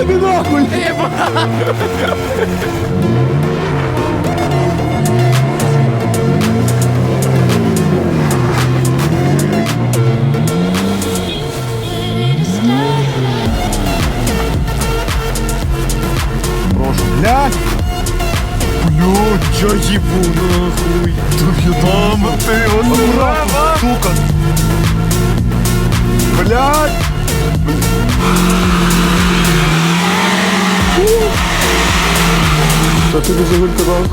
Дай мені нахуй! Прошу, блядь! Блядь, я ебу нахуй! Мама, ты вот Аккуратно, сука! Що тобі Жигуль казав?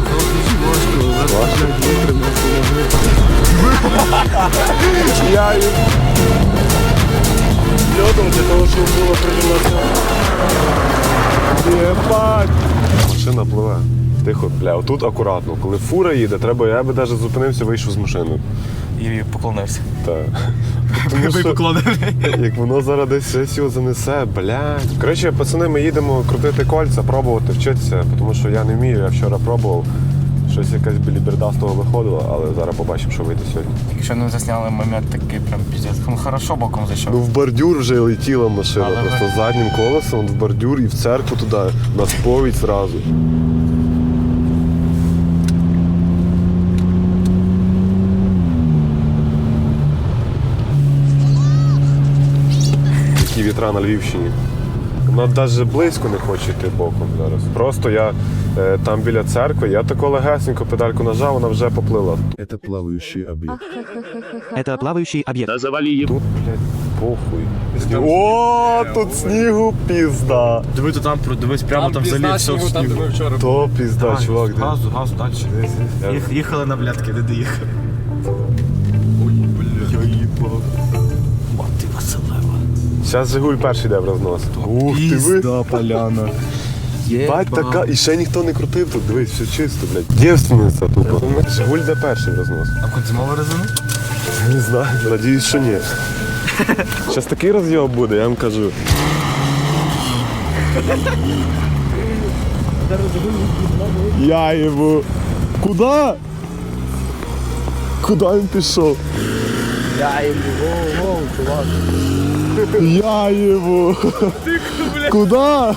Я. Льодом для того, щоб було прижиматися. Машина пливе. Тихо, бля, отут акуратно. Коли фура їде, треба, я би навіть зупинився, вийшов з машини. І поклонився. Так. Тому що, як воно зараз десь сесію занесе, блядь. Коротше, пацани, ми їдемо крутити кольця, пробувати, вчитися, тому що я не вмію, я вчора пробував. Щось якась біліберда з того виходила, але зараз побачимо, що вийде сьогодні. Якщо не засняли момент такий прям піздець. Ну хорошо боком зайшов. Ну в бордюр вже летіла машина, Але ви- просто заднім колесом в бордюр і в церкву туди, на сповідь зразу. Такі вітра на Львівщині. Вона навіть близько не хоче йти боком зараз. Просто я е, там біля церкви, я тако легесенько педальку нажав, вона вже поплила. Это плавающий объект. Это плавающий объект. Тут, блядь, похуй. О, тут снігу пізда. Диви, то там дивись, прямо там взагалі все в снігу. То пізда, чувак. де- Газу, газу далі. Я- Їх- Їхали на блядки, де доїхали. Зараз Жигуль перший йде в рознос. Ух ти ви. поляна. Бать така, і ще ніхто не крутив тут, дивись, все чисто, блядь. Дівственниця тупо. Жигуль йде перший в рознос. А концімова резина? Не знаю, надіюсь, що ні. Зараз такий розйоб буде, я вам кажу. Я йому. Куда? Куда він пішов? Я йому, воу, воу, чувак. Я его. Куда?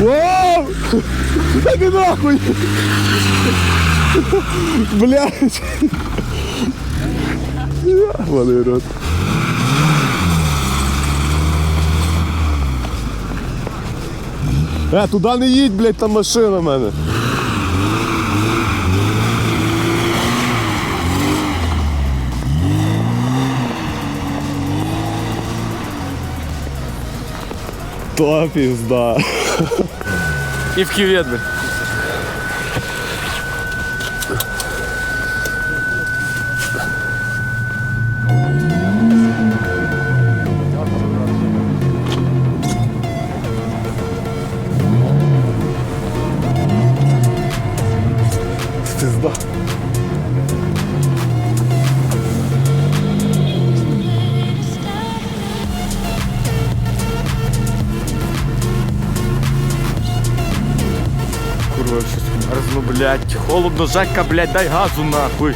Вау! Да не нахуй! Блять! Ебаный рот. Е, туди не їдь, блядь, там машина в мене. То пізда. І в кювет. Щось мерзну, блядь. Холодно, Жека, блядь, дай газу нахуй.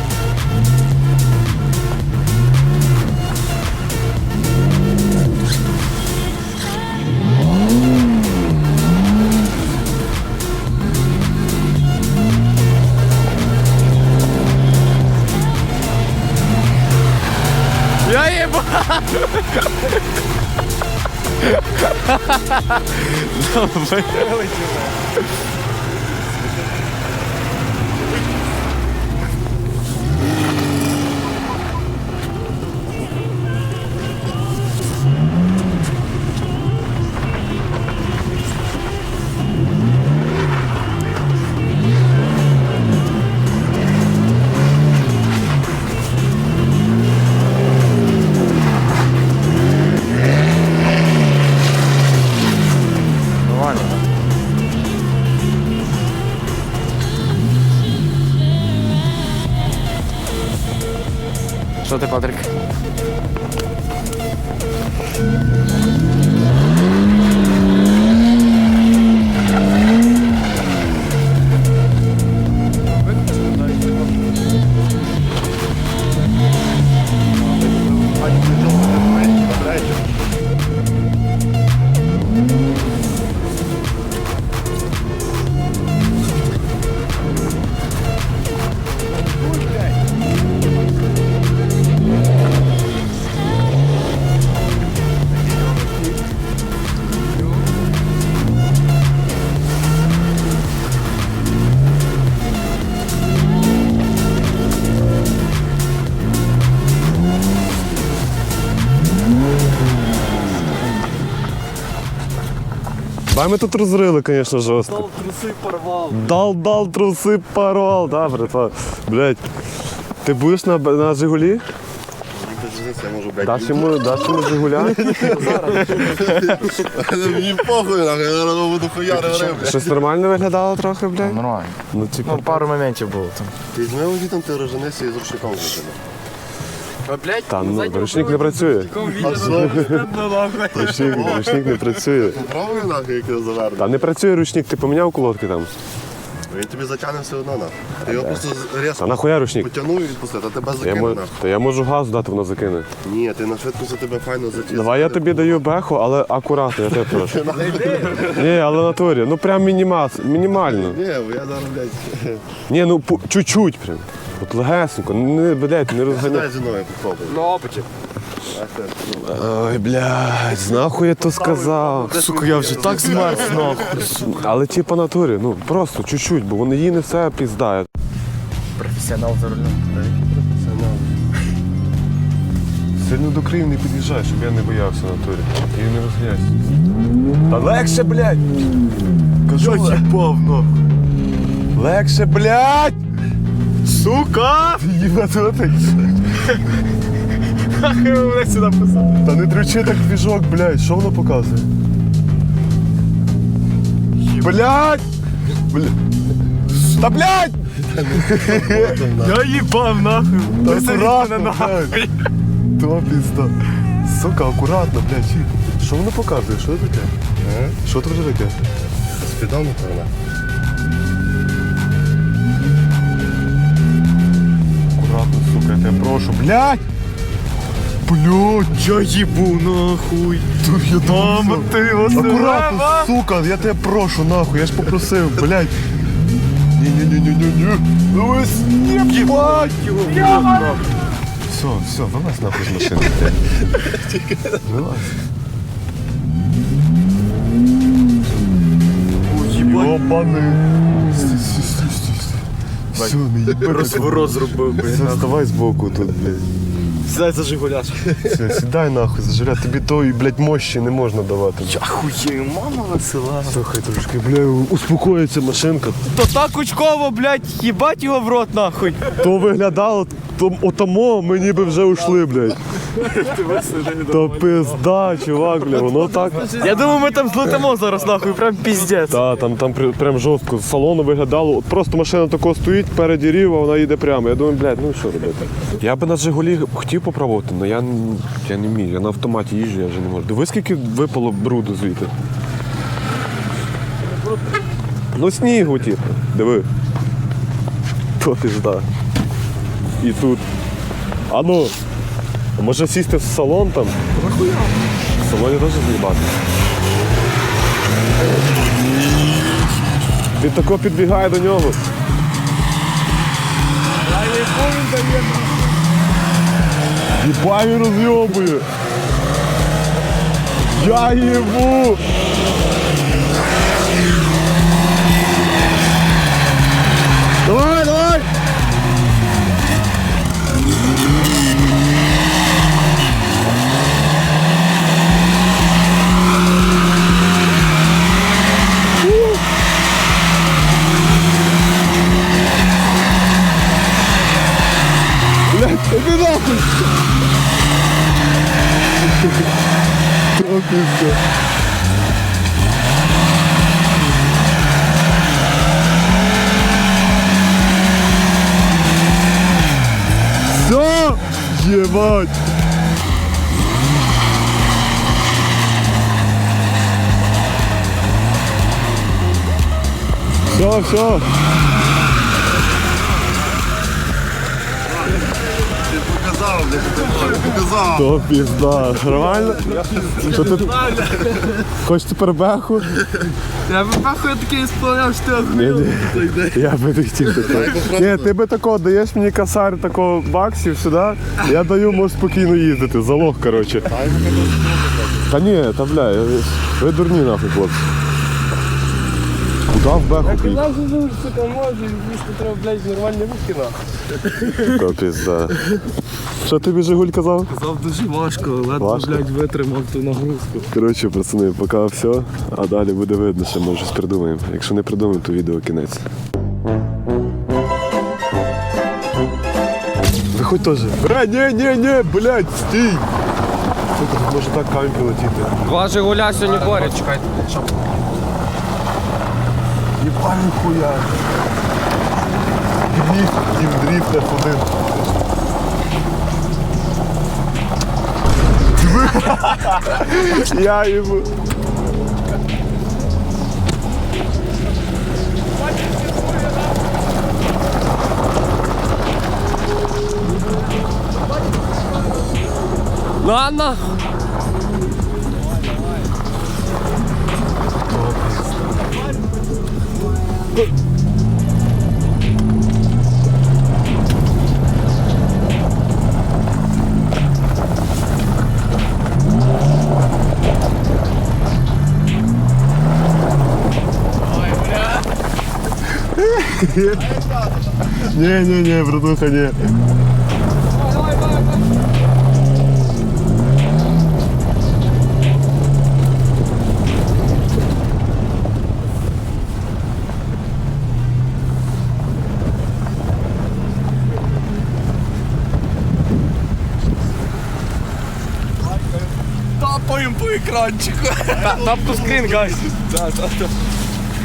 Я ебу! Нормально. Що ти, Патрик? Дай ми тут розрили, звісно, жорстко. Труси порвав. Дал, дал, труси, порвал. Да, братва. Блять. Ти будеш на, на Жигулі? Я можу, блядь, Даш йому, даш йому Жигуля? Мені похуй, нахуй, я зараз буду хуяри риби. Щось нормально виглядало трохи, блядь? Нормально. Ну, типу, Ну, пару моментів було там. Ти оді там, ти роженися і з рушником зробили. та ну, ручник не працює. Ручник, ручник не працює. Пробуй, нахуй, як його завернути. Та не працює ручник, ти поміняв колодки там. Він тобі затягне все одно, нахуй. Ти його просто Та нахуя ручник? потягнув і відпустив, а тебе Я, закине, мо... нахуй. Та я можу газ дати, воно закине. Ні, ти на швидкості тебе файно затягне. Давай я тобі даю беху, але акуратно, я тебе прошу. Ні, але на турі, ну прям мінімал, мінімально. Ні, бо я зараз, блядь, Ні, ну пу- чуть-чуть прям. От легесенько, не, блядь, не розганяй. мною, попробуй. Ну, опачі. Ой, блядь, нахуй я то сказав. Сука, я вже так змерз, нахуй. Але ті по натурі, ну просто чуть-чуть, бо вони її не все піздає. Професіонал за рулем. Сильно до Києва не під'їжджай, щоб я не боявся на турі. І не розганяйся. Та легше, блядь! Кажу, Я їбав, нахуй. легше, блядь! Сука! Їба. Нахуй мене сюди посадили. Та не дрючи так двіжок, блядь, що воно показує? Блядь! Бля... Та блядь! Я їбав, нахуй. Та акуратно, блядь! То пізда. Сука, акуратно, блядь. Чіп. Що воно показує? Що це таке? Що це вже таке? Спідону, певно. Тебе прошу. Блядь! Блядь! Я їбу, нахуй. Тут я Мама, ти Акуратно, сука, я тебе прошу, нахуй, я ж попросив, блядь. Ні-ні-ні-ні-ні-ні. Ну ви єбать! Все, все, вилазь нахуй з машини. Вилазь. Стій, стій, стій, стій. Все, не їби. Розворот зробив, блядь. Все, вставай збоку тут, блядь. Сідай за Жигуляш. Все, сідай нахуй, зажиля. Тобі тої, блядь, мощі не можна давати. Ахуєю, мама весела. Слухай трошки, бля, успокоїться машинка. То так кучково, блядь, їбать його в рот, нахуй. То виглядало, то отамо ми ніби вже ушли, блядь. То пизда, чувак, бля, воно так. Я думаю, ми там злетимо зараз, нахуй, прям піздець. Та, там, там при- прям жорстко. З салону виглядало. От просто машина тако стоїть переді рів, а вона їде прямо. Я думаю, блядь, ну що робити? Я би на Жигулі хотів попробувати, але я, н- я не вмію. Я на автоматі їжджу, я вже не можу. Диви, скільки випало бруду звідти. Ну, снігу, типу. Диви. То пізда. І тут. А ну. Може сісти в салон там? В салоні теж з'їбати. Він тако підбігає до нього. Єба розйобує. Я їбу. Давай, wynochuj się! Wynochuj się! Co? Jebać! Co, co? Все, все. Ти ти показав. То пізда. Нормально? Що ти? Хочеш тепер беху? Я би пахує такий сповняв, що ти Ні, ні. Я би не хотів такого. Ні, ти би такого даєш мені косарь такого баксів сюди, я даю, можеш спокійно їздити. Залог, коротше. Та ні, та бля, я- ви дурні нахуй, хлопці. Куда в беху поїхав? сука, може, їсти треба, блядь, нормальні руки на. То пізда. Що тобі Жигуль казав? Казав дуже важко, ледве, Важко? блядь, витримав ту нагрузку. Коротше, пацани, поки все, а далі буде видно, що ми щось придумаємо. Якщо не придумаємо, то відео кінець. Виходь теж. Бля, ні, ні, ні, блядь, стій! Сука, тут може так камінь полетіти. Два Жигуля сьогодні борють, чекайте. Єбаний хуя. Дріфт, дім дріфт F1. Я йому. Ладно. Ні, ні, ні, братуха, ні. Тапаємо по екранчику. Тап ту скрін, гайс.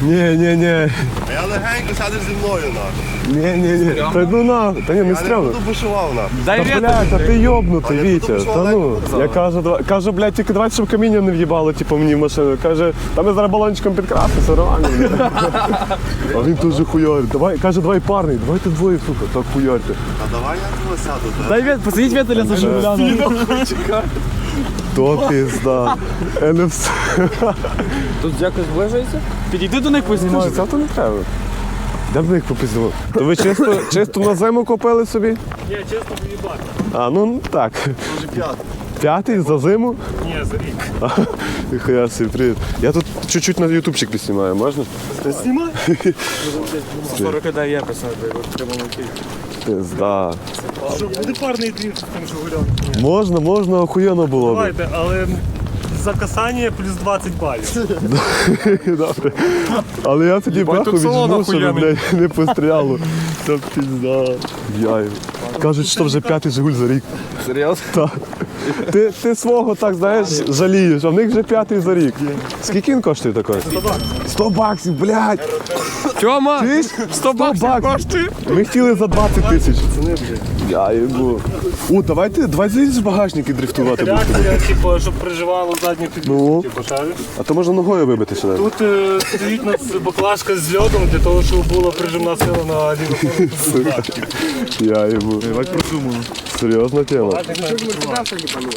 Ні, ні, ні. А я легенько сядеш зі мною, нахуй. Ні, ні, ні. Та ну на. Та ні, не Я не буду бушував, нахуй. Та блядь, та ти йобнутий, А я Вітя. тут Та ну. дай Я кажу, давай, кажу, блядь, тільки давай, щоб каміння не в'їбало, типу, мені в машину. Каже, та ми зараз балончиком підкрасимо, все нормально. А він дуже хуярить. Давай, каже, давай парний, давайте двоє, сука, так хуярте. А давай я твого сяду, так? Дай вет, посадіть Віталя за Жигуля. То пізда. НФС. Тут якось зближується? Підійди до них познімаю. Це то не треба. Де б них попіздило? То ви чисто, чисто на зиму купили собі? Ні, чесно поїбати. А, ну так. Може п'ятий. П'ятий за зиму? Ні, за рік. Ніхуя собі, привіт. Я тут чуть-чуть на ютубчик підснімаю, можна? Ти знімай? 40 дай я писав, в прямому ефірі. Пизда. Що буде парний дріфт з тим Жигулем? Можна, можна, охуєнно було б. Давайте, але за касання плюс 20 балів. Добре. Але я тоді Єбать, беху тут салон віджму, щоб охуєнний. блядь, не постріляло. Та пізда. Я... Кажуть, що вже п'ятий Жигуль за рік. Серйозно? Так. Ти, ти свого так знаєш, жалієш, а в них вже п'ятий за рік. Скільки він коштує такий? 100 баксів. 100 баксів, блядь! Тьома! Чуєш? 100 баксів коштує? Ми хотіли за 20 тисяч. Я йому. О, давайте, давай залізеш в багажник і дрифтувати будемо. Реакція, типу, щоб приживало задню Ну. типу, шариш. А то можна ногою вибити сюди. Тут е, стоїть у нас баклажка з льодом для того, щоб була прижимна сила на ліву сторону. Я йому. Серйозна тема.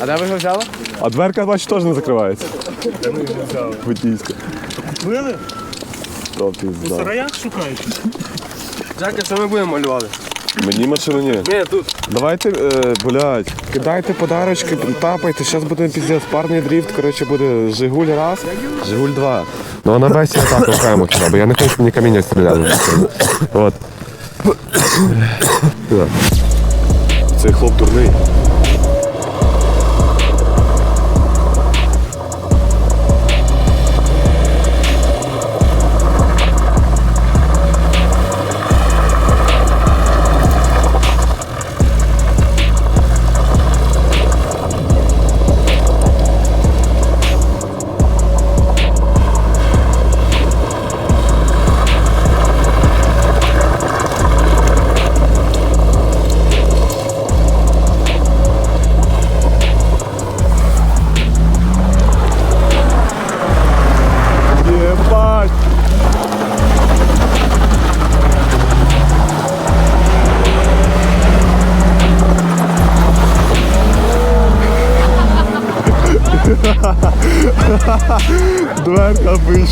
А де ви його взяли? А дверка, бачиш, теж не закривається. Водійська. Купили? То У пізда. сараях шукаєте? Джеки, що ми будемо малювати? Мені машину ні. Ні, тут. Давайте, е, блядь, кидайте подарочки, тапайте, зараз буде піздець, парний дріфт, коротше, буде Жигуль раз, Жигуль два. Ну а на бесі я так окремо туди, бо я не хочу, щоб мені каміння стріляли. От. Цей хлоп дурний.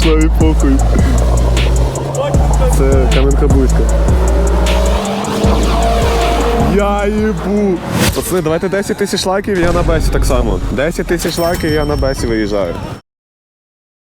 Вийшла і похуй. Це Кам'янка бузька. Я їбу. Пацани, давайте 10 тисяч лайків, я на бесі так само. 10 тисяч лайків, я на бесі виїжджаю.